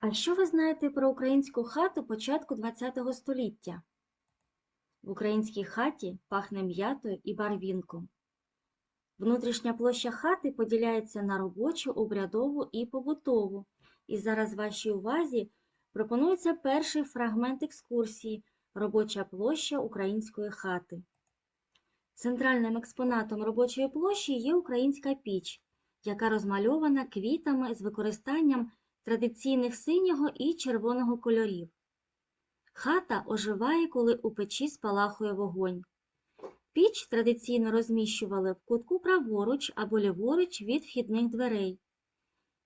А що ви знаєте про українську хату початку ХХ століття? В українській хаті пахне м'ятою і барвінком. Внутрішня площа хати поділяється на робочу, обрядову і побутову. І зараз вашій увазі пропонується перший фрагмент екскурсії Робоча площа української хати. Центральним експонатом робочої площі є українська піч, яка розмальована квітами з використанням традиційних синього і червоного кольорів. Хата оживає, коли у печі спалахує вогонь. Піч традиційно розміщували в кутку праворуч або ліворуч від вхідних дверей.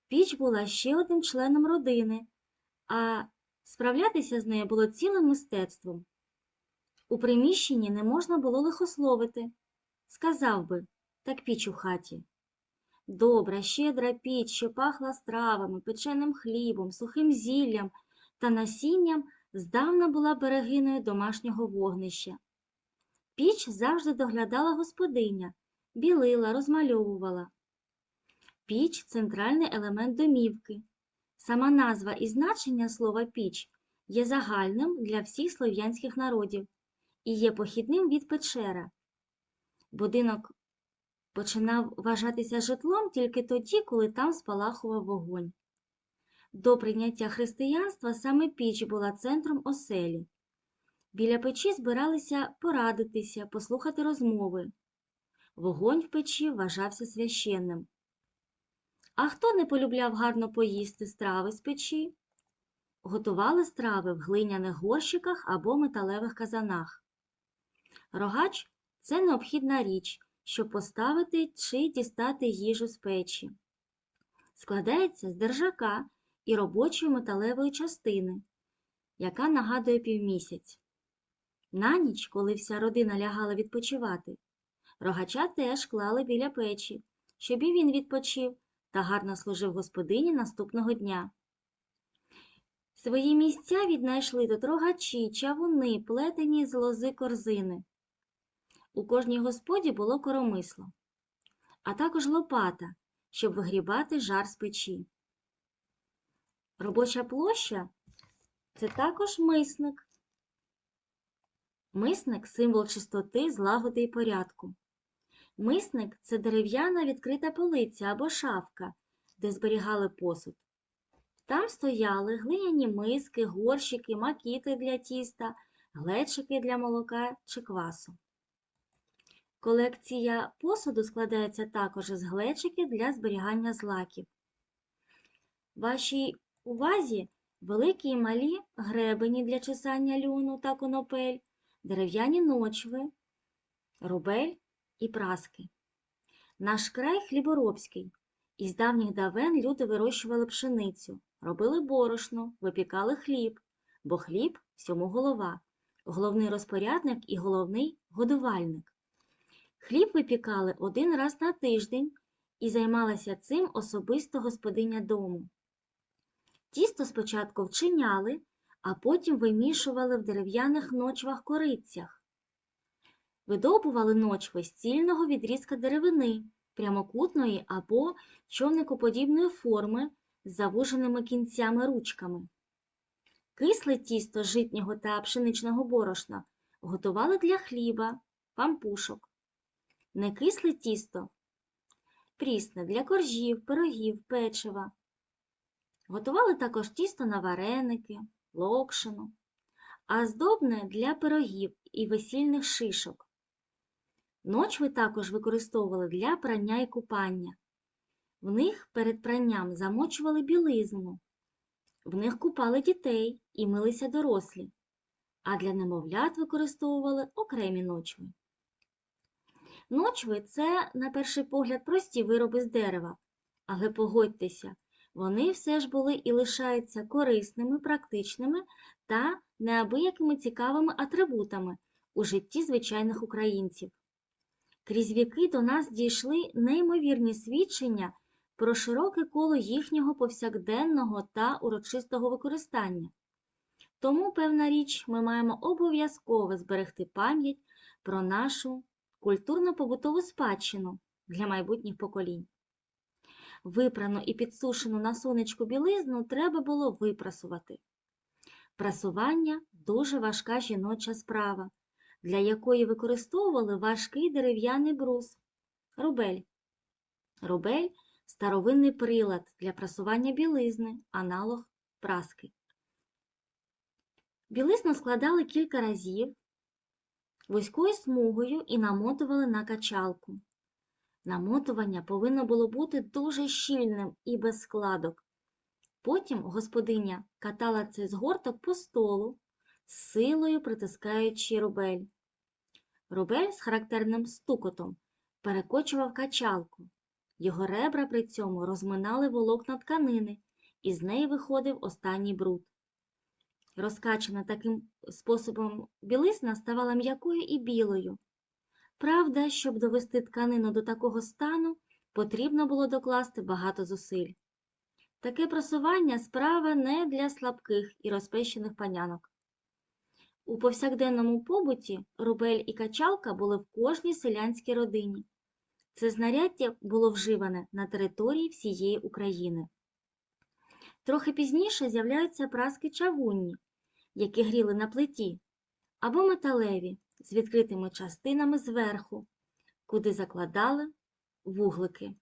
Піч була ще одним членом родини, а справлятися з нею було цілим мистецтвом. У приміщенні не можна було лихословити. Сказав би, так піч у хаті. Добра, щедра піч, що пахла стравами, печеним хлібом, сухим зіллям та насінням, здавна була берегиною домашнього вогнища. Піч завжди доглядала господиня, білила, розмальовувала. Піч центральний елемент домівки. Сама назва і значення слова піч є загальним для всіх слов'янських народів і є похідним від печера. Будинок починав вважатися житлом тільки тоді, коли там спалахував вогонь. До прийняття християнства саме піч була центром оселі. Біля печі збиралися порадитися, послухати розмови. Вогонь в печі вважався священним. А хто не полюбляв гарно поїсти страви з печі? Готували страви в глиняних горщиках або металевих казанах. Рогач це необхідна річ, щоб поставити чи дістати їжу з печі. Складається з держака і робочої металевої частини, яка нагадує півмісяць. На ніч, коли вся родина лягала відпочивати, рогача теж клали біля печі, щоб і він відпочив та гарно служив господині наступного дня. Свої місця віднайшли тут рогачі, чавуни, плетені з лози корзини. У кожній господі було коромисло, а також лопата, щоб вигрібати жар з печі. Робоча площа це також мисник. Мисник символ чистоти, злагоди і порядку. Мисник це дерев'яна відкрита полиця або шафка, де зберігали посуд. Там стояли глиняні миски, горщики, макіти для тіста, глечики для молока чи квасу. Колекція посуду складається також із глечиків для зберігання злаків. Вашій увазі великі і малі гребені для чесання люну та конопель, дерев'яні ночви, рубель і праски. Наш край хліборобський. Із давніх давен люди вирощували пшеницю, робили борошно, випікали хліб, бо хліб всьому голова, головний розпорядник і головний годувальник. Хліб випікали один раз на тиждень і займалася цим особисто господиня дому. Тісто спочатку вчиняли, а потім вимішували в дерев'яних ночвах корицях. Видобували ночви з цільного відрізка деревини, прямокутної або човникоподібної форми з завуженими кінцями ручками. Кисле тісто житнього та пшеничного борошна готували для хліба, пампушок. Некисле тісто прісне для коржів, пирогів, печива. Готували також тісто на вареники, локшину, а здобне для пирогів і весільних шишок. Ночви також використовували для прання і купання. В них перед пранням замочували білизну, в них купали дітей і милися дорослі, а для немовлят використовували окремі ночви. Ночви це, на перший погляд, прості вироби з дерева, але погодьтеся, вони все ж були і лишаються корисними, практичними та неабиякими цікавими атрибутами у житті звичайних українців. Крізь віки до нас дійшли неймовірні свідчення про широке коло їхнього повсякденного та урочистого використання. Тому, певна річ, ми маємо обов'язково зберегти пам'ять про нашу культурно-побутову спадщину для майбутніх поколінь. Випрану і підсушену на сонечку білизну треба було випрасувати. Прасування дуже важка жіноча справа, для якої використовували важкий дерев'яний брус. Рубель. Рубель старовинний прилад для прасування білизни, аналог праски. Білизну складали кілька разів вузькою смугою і намотували на качалку. Намотування повинно було бути дуже щільним і без складок. Потім господиня катала цей згорток по столу, силою притискаючи рубель. Рубель з характерним стукотом перекочував качалку. Його ребра при цьому розминали волокна тканини, і з неї виходив останній бруд. Розкачана таким способом білизна ставала м'якою і білою. Правда, щоб довести тканину до такого стану, потрібно було докласти багато зусиль. Таке просування справа не для слабких і розпещених панянок. У повсякденному побуті рубель і качалка були в кожній селянській родині. Це знаряддя було вживане на території всієї України. Трохи пізніше з'являються праски чавунні, які гріли на плиті, або металеві з відкритими частинами зверху, куди закладали вуглики.